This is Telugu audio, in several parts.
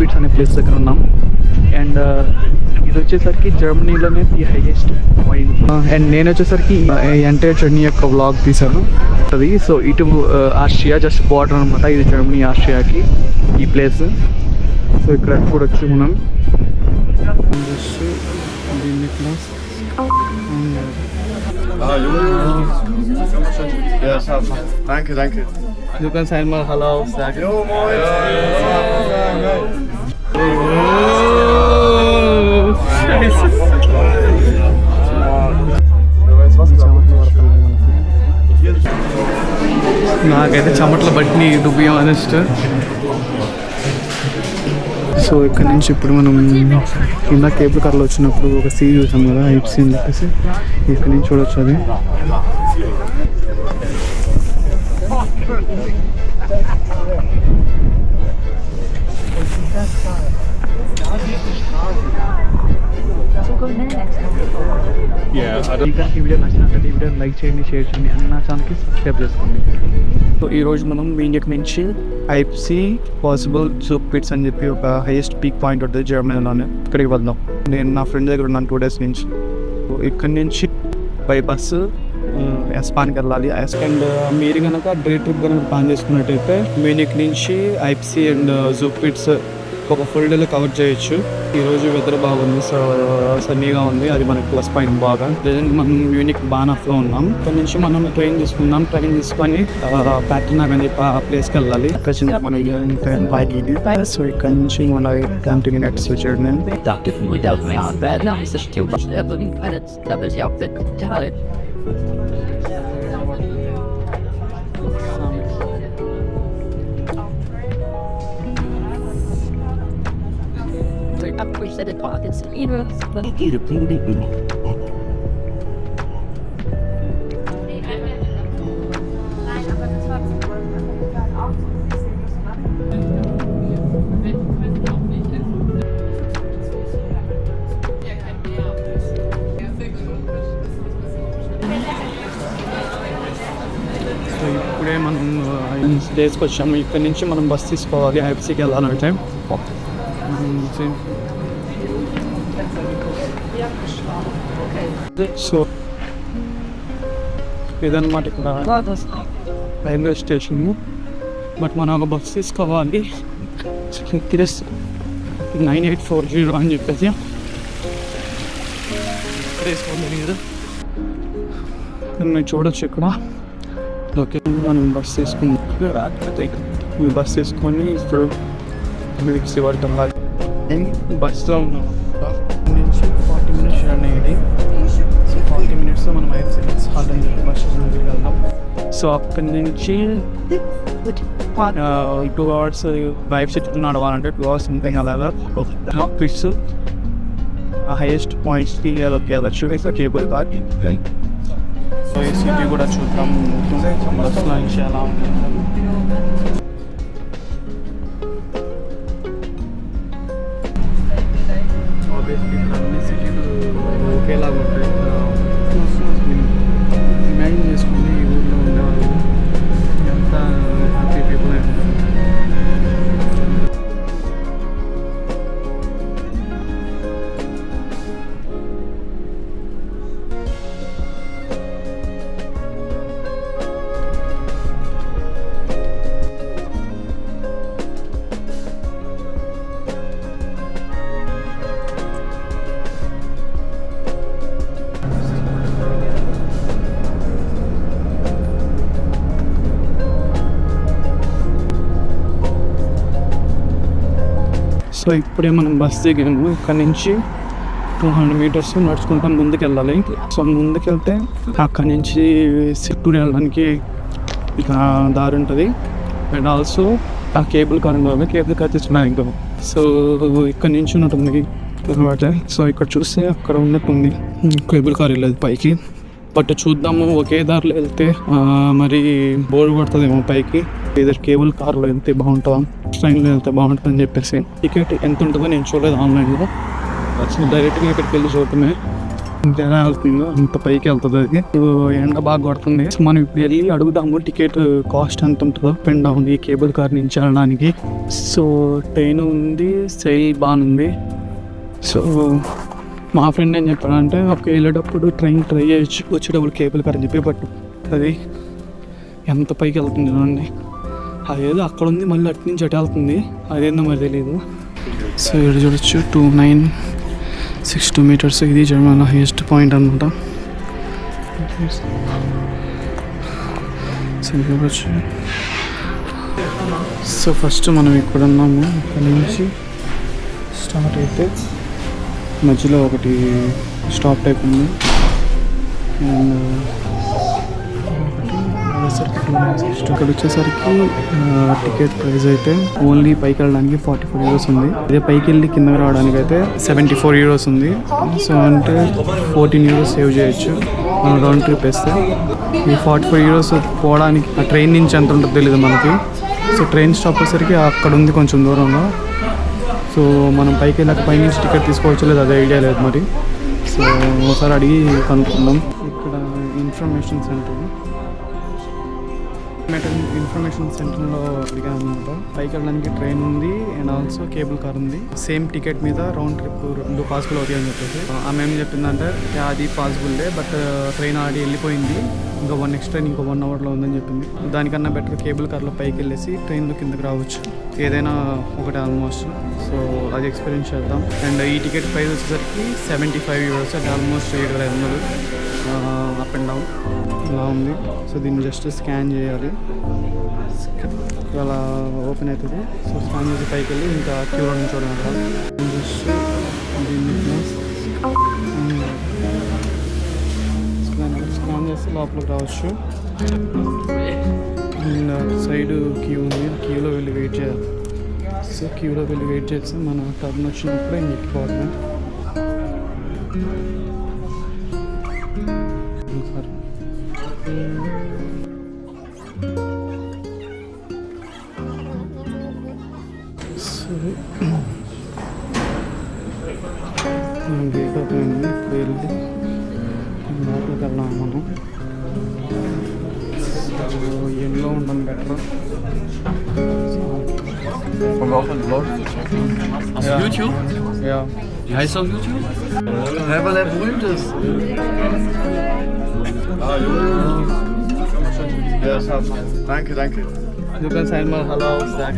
పీట్స్ అనే ప్లేస్ దగ్గర ఉన్నాం అండ్ ఇది వచ్చేసరికి జర్మనీలోనే ది హైయెస్ట్ పాయింట్ అండ్ నేను వచ్చేసరికి ఎంటైర్ జర్నీ యొక్క వ్లాగ్ తీశాను అది సో ఇటు ఆస్ట్రియా జస్ట్ బార్డర్ అనమాట ఇది జర్మనీ ఆస్ట్రియాకి ఈ ప్లేస్ సో ఇక్కడ కూడా వచ్చి మనం దీన్ని plus Ah, Junge. Ja, scharf. Danke, danke. Du kannst einmal Hallo sagen. Jo, moin. నాకైతే చెమటలు బట్టి టు బి ఆనెస్ట్ సో ఇక్కడ నుంచి ఇప్పుడు మనం కింద కేబుల్ కార్లో వచ్చినప్పుడు ఒక సీ చూసాం కదా ఐప్సీ అని చెప్పేసి. ఇక్కడ నుంచి చూడొచ్చు అది. ఈ వీడియో నచ్చినట్లయితే ఈ వీడియో లైక్ చేయండి షేర్ చేయండి అండ్ నా ఛానల్కి సబ్స్క్రైబ్ చేసుకోండి. సో ఈరోజు మనం ఇండియాకి నుంచి ఐప్సీ పాసిబుల్ జూప్ పిట్స్ అని చెప్పి ఒక హైయెస్ట్ పీక్ పాయింట్ ఉంటుంది జర్మనీలోనే ఇక్కడికి వెళ్దాం. నేను నా ఫ్రెండ్ దగ్గర ఉన్నాను టూ డేస్ నుంచి. సో ఇక్కడి నుంచి బై బస్సు ఎస్పాన్కి వెళ్ళాలి. అండ్ మీరు కనుక డే ట్రిప్ కనుక ప్లాన్ చేసుకున్నట్టయితే మ్యూనిక్ నుంచి ఐప్సీ అండ్ జూప్ పిట్స్ ఒక ఫుల్ డేలో కవర్ చేయొచ్చు. ఈ రోజు వెదర్ బాగుంది సో సన్నీగా ఉంది. అది మనకి ప్లస్ పాయింట్ బాగా. ప్రజెంట్ మనం యూనిక్ బానాఫ్లో ఉన్నాం. ఇక్కడ నుంచి మనం ట్రైన్ తీసుకుందాం. ట్రైన్ తీసుకొని ప్యాటర్న్ అని చెప్పి ఆ ప్లేస్కి వెళ్ళాలి. అక్కడ నుంచి మనం సో ఇక్కడ నుంచి మన twenty minutes journey dachte so sehen müssen, ne? So ఇప్పుడే మనం డేస్కి వచ్చాము. ఇక్కడ నుంచి మనం బస్ తీసుకోవాలి. ఐఎఫ్సీకి వెళ్ళాలంటే సో ఇదన్నమాట ఇక్కడ రైల్వే స్టేషన్ బట్ మనం ఒక బస్ తీసుకోవాలి. కిరస్ నైన్ ఎయిట్ ఫోర్ జీరో అని చెప్పేసి. వేసుకోవాలి కదా మీరు చూడొచ్చు ఇక్కడ. ఓకే మనం బస్ తీసుకుని మీరు బస్ తీసుకొని ఇప్పుడు మీకు శివర్టం బస్లో ఉన్నాం జర్నీ ఇది సో ఫార్టీ మినిట్స్లో మనం ఐదు సెకండ్స్ హాల్ అని చెప్పి బస్ వెళ్దాం. సో అక్కడి నుంచి టూ అవర్స్ వైఫ్ సెట్ నడవాలంటే టూ అవర్స్ సంథింగ్ అలాగా ఫిక్స్ హైయెస్ట్ పాయింట్స్కి వెళ్ళొచ్చు. కేబుల్ కార్ సో ఈ సిటీ కూడా చూద్దాం. బస్సులో నుంచి ఎలా ఉంటుంది. సో ఇప్పుడే మనం బస్ దిగాము. ఇక్కడ నుంచి టూ హండ్రెడ్ మీటర్స్ నడుచుకుంటా ముందుకు వెళ్ళాలి సో ముందుకు వెళ్తే అక్కడ నుంచి సిట్టూరు వెళ్ళడానికి ఇక దారి ఉంటుంది. అండ్ ఆల్సో ఆ కేబుల్ కార్ కేబుల్ కట్టిస్తున్నాయి ఇంకా సో ఇక్కడ నుంచి ఉంటుంది అనమాట సో ఇక్కడ చూస్తే అక్కడ ఉన్నట్టుంది కేబుల్ కార్ వెళ్ళేది పైకి. బట్ చూద్దాము ఒకే దారిలో వెళ్తే మరి బోర్డు కొడుతుందేమో పైకి. ఏదో కేబుల్ కార్లో వెళ్తే బాగుంటుందా? ట్రైన్లో వెళ్తే బాగుంటుంది అని చెప్పేసి. టికెట్ ఎంత ఉంటుందో నేను చూడలేదు ఆన్లైన్లో. వచ్చిన డైరెక్ట్గా ఇక్కడికి వెళ్ళి చూడటమే. ఎలా వెళ్తుందో అంత పైకి వెళ్తుంది అది. ఎండ బాగా కొడుతుంది. సో మనం ఇప్పుడు వెళ్ళి అడుగుదాము టికెట్ కాస్ట్ ఎంత ఉంటుందో. పెండ్ ఉంది కేబుల్ కార్ నుంచి వెళ్ళడానికి. సో ట్రైన్ ఉంది సెయిల్ బాగుంది సో మా ఫ్రెండ్ ఏం చెప్పాడంటే ఒక వెళ్ళేటప్పుడు ట్రైన్ ట్రై చేయొచ్చు వచ్చేటప్పుడు కేబుల్ కార్ అని చెప్పి బట్ అది ఎంత పైకి వెళ్తుంది చూడండి. అదేదో అక్కడ ఉంది మళ్ళీ అటు నుంచి అటు వెళ్తుంది. అదేందో మరి తెలియదు సో ఇక్కడ చూడొచ్చు two nine six two metres ఇది జర్మన్ హైయెస్ట్ పాయింట్ అనమాట సో చూడొచ్చు. సో ఫస్ట్ మనం ఇక్కడ ఉన్నాము ఇక్కడ నుంచి స్టార్ట్ అయితే మధ్యలో ఒకటి స్టాప్ టైప్ ఉంది. అండ్ ఇక్కడ వచ్చేసరికి టికెట్ ప్రైస్ అయితే ఓన్లీ పైకి వెళ్ళడానికి ఫార్టీ ఫోర్ యూరోస్ ఉంది. అదే పైకి వెళ్ళి కిందకి రావడానికి అయితే సెవెంటీ ఫోర్ యూరోస్ ఉంది. సో అంటే ఫోర్టీన్ యూరోస్ సేవ్ చేయొచ్చు. మనం రౌండ్ ట్రిప్ వేస్తే. ఈ ఫార్టీ ఫోర్ యూరోస్ పోవడానికి ఆ ట్రైన్ నుంచి ఎంత ఉంటుందో తెలియదు మనకి. సో ట్రైన్ స్టాప్ వచ్చేసరికి అక్కడ ఉంది కొంచెం దూరంలో. సో మనం పైకి వెళ్ళాక పై నుంచి టికెట్ తీసుకోవచ్చు లేదు అదే ఐడియా లేదు మరి. సో ఒకసారి అడిగి కనుక్కుందాం. ఇక్కడ ఇన్ఫర్మేషన్ సెంటర్. ఇన్ఫర్మేషన్ సెంటర్లో అడిగాను అనమాట పైకి వెళ్ళడానికి ట్రైన్ ఉంది అండ్ ఆల్సో కేబుల్ కార్ ఉంది. సేమ్ టికెట్ మీద రౌండ్ ట్రిప్ రెండు పాసిబుల్ అవుతాయి అని చెప్పేసి. ఆమె ఏం చెప్పిందంటే అది పాసిబుల్డే బట్ ట్రైన్ ఆడి వెళ్ళిపోయింది. ఇంకా వన్ నెక్స్ట్ ట్రైన్ ఇంకో వన్ అవర్లో ఉందని చెప్పింది. దానికన్నా బెటర్ కేబుల్ కార్లో పైకి వెళ్ళేసి ట్రైన్లో కిందకి రావచ్చు. ఏదైనా ఒకటి ఆల్మోస్ట్ సో అది ఎక్స్పీరియన్స్ చేద్దాం. అండ్ ఈ టికెట్ ప్రైస్ వచ్చేసరికి సెవెంటీ ఫైవ్ యూరోస్ అంటే ఆల్మోస్ట్ ఏడు వేల ఐదు అప్ అండ్ డౌన్ ఇలా ఉంది. సో దీన్ని జస్ట్ స్కాన్ చేయాలి. అలా ఓపెన్ అవుతుంది. సో స్కాన్ చేసి పైకి వెళ్ళి ఇంకా క్యూర్ నుంచి చూడాలి జస్ట్ దీన్ని స్కాన్ చేసి చేస్తే లోపలికి రావచ్చు. అండ్ సైడ్ క్యూ ఉంది. క్యూలో వెళ్ళి వెయిట్ చేయాలి. సో క్యూలో వెళ్ళి వెయిట్ చేస్తే మన టర్న్ వచ్చినప్పుడే ఇంక గేట్ ఓపెన్ అయింది. ఇప్పుడు వెళ్ళి లోపలికి వెళ్దాం మనం. సో ఎండ్లో ఉండడం better Wollen wir auch von Leute zu checken? Hast du YouTube? Yeah Wie heißt du auf YouTube? Ja, weil er berühmt ist. Ah, Ja, das hat Danke, danke. You can sign my hello Like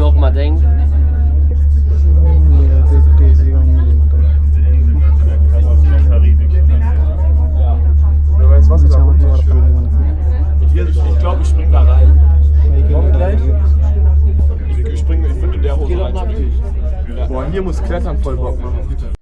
mir auch immer denke. Wer ich glaube, ich spring da rein. Ich springe, ich würde der Hose rein. Boah, hier muss Klettern voll Bock machen.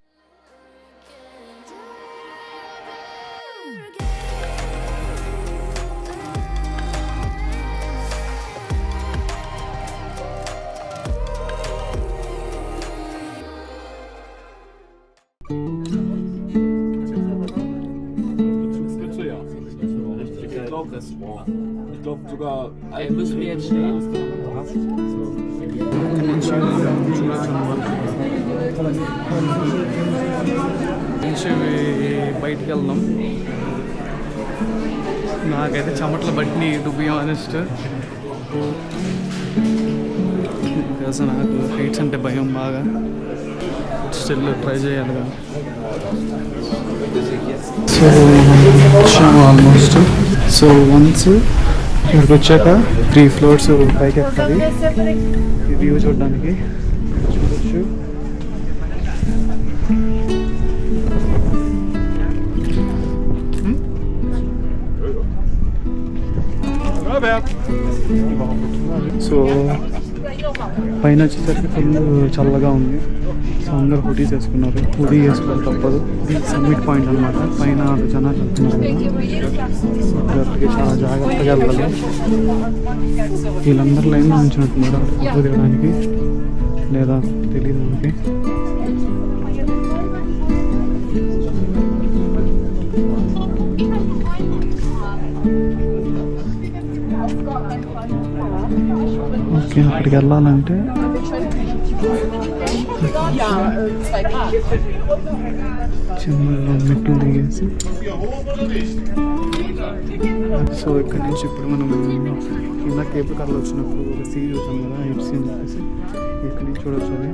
Restaurant. Ich glaube sogar Ey, müssen wir jetzt stehen? నుంచి బయటికి వెళ్దాం. నాకైతే చెమటలు బట్టి టు బి ఆనెస్ట్ అసలు నాకు హైట్స్ అంటే భయం బాగా. స్టిల్ ట్రై చేయాలి కదా. సో ఆల్మోస్ట్ సో వన్స్ ఇక్కడికి వచ్చాక త్రీ ఫ్లోర్స్ పైకి ఎక్కాలి ఈ వ్యూ చూడడానికి చూడొచ్చు సో పైన వచ్చేసరికి ఫుల్ చల్లగా ఉంది. సో అందరు హుడీస్ వేసుకున్నారు. హుడీ వేసుకోవాలి తప్పదు. ఇది సమ్మిట్ పాయింట్ అనమాట పైన జనాలు వెళ్తున్నారు కదా చాలా జాగ్రత్తగా వెళ్ళాలి. వీళ్ళందరూ లైన్లో ఉంచినట్టున్నారు ఫోటో దిగడానికి లేదా తెలియదు మనకి నేను అక్కడికి వెళ్ళాలంటే చిన్న మెట్లు దిగేసి సో ఇక్కడ నుంచి ఇప్పుడు మనం ఇలా కేపు కార్లో వచ్చినప్పుడు ఒక సీ చూసాం కదా ఎఫ్సీ అని చెప్పేసి. ఇక్కడ నుంచి చూడొచ్చు అది.